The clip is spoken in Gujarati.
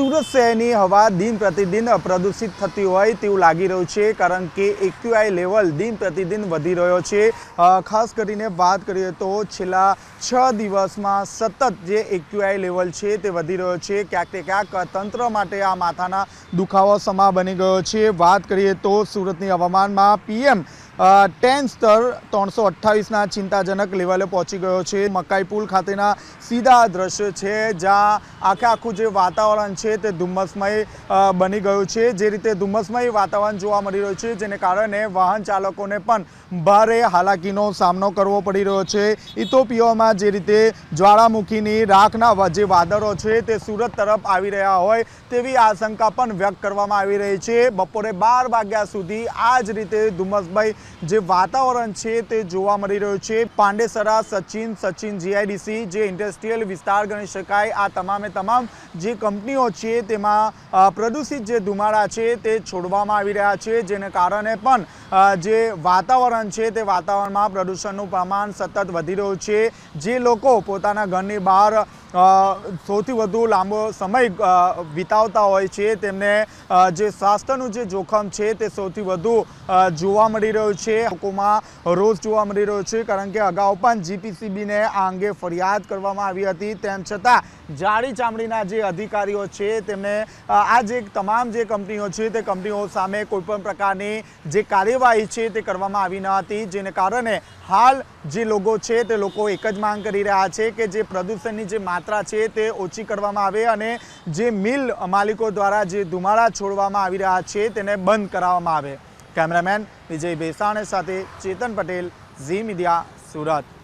સુરત શહેરની હવા દિન પ્રતિદિન પ્રદૂષિત થતી હોય તેવું લાગી રહ્યું છે, કારણ કે એક્યુઆઈ લેવલ દિન પ્રતિદિન વધી રહ્યો છે. ખાસ કરીને વાત કરીએ તો છેલ્લા છ દિવસમાં સતત જે એક્યુઆઈ લેવલ છે તે વધી રહ્યો છે. ક્યાંક ક્યાંક તંત્ર માટે આ માથાના દુખાવો સમા બની ગયો છે. વાત કરીએ તો સુરતની હવામાનમાં પીએમ ટેન સ્તર ત્રણસો અઠ્ઠાવીસના ચિંતાજનક લેવલે પહોંચી ગયો છે. મકાઈ પુલ ખાતેના સીધા દ્રશ્ય છે, જ્યાં આખે આખું જે વાતાવરણ છે તે ધુમ્મસમય બની ગયું છે. જે રીતે ધુમ્મસમય વાતાવરણ જોવા મળી રહ્યું છે, જેને કારણે વાહન ચાલકોને પણ ભારે હાલાકીનો સામનો કરવો પડી રહ્યો છે. ઇથોપિયામાં જે રીતે જ્વાળામુખીની રાખના જે વાદળો છે તે સુરત તરફ આવી રહ્યા હોય તેવી આશંકા પણ વ્યક્ત કરવામાં આવી રહી છે. બપોરે બાર વાગ્યા સુધી આ જ રીતે ધુમ્મસભાઈ જે વાતાવરણ છે તે જોવા મળી રહ્યું છે. પાંડેસરા, સચિન સચિન જીઆઈડીસી જે ઇન્ડસ્ટ્રીયલ વિસ્તાર ગણી શકાય, આ તમામે તમામ જે કંપનીઓ છે તેમાં પ્રદૂષિત જે ધુમાડા છે તે છોડવામાં આવી રહ્યા છે. જેને કારણે પણ જે વાતાવરણ છે તે વાતાવરણમાં પ્રદૂષણનું પ્રમાણ સતત વધી રહ્યું છે. જે લોકો પોતાના ઘરની બહાર સૌથી વધુ લાંબો સમય વિતાવતા હોય છે. તેમને જે સ્વાસ્થ્યનું જે જોખમ છે તે સૌથી વધુ જોવા મળી રહ્યું છે. લોકોમાં રોષ જોવા મળી રહ્યો છે, કારણ કે અગાઉ પણ જીપીસીબીને આ અંગે ફરિયાદ કરવામાં આવી હતી. તેમ છતાં, જાડી ચામડીના જે અધિકારીઓ છે, તેમને આ જે તમામ જે કંપનીઓ છે, તે કંપનીઓ સામે કોઈપણ પ્રકારની જે કાર્યવાહી છે તે કરવામાં આવી ન હતી. જેને કારણે હાલ જે લોકો છે તે લોકો એક જ માંગ કરી રહ્યા છે કે જે પ્રદૂષણની જે માત્રા છે તે ઓછી કરવામાં આવે અને જે મિલ માલિકો દ્વારા જે ધુમાડા છોડવામાં આવી રહ્યા છે તેને બંધ કરાવવામાં આવે. કેમેરામેન વિજય બેસાણે સાથે ચેતન પટેલ, ઝી મીડિયા, સુરત.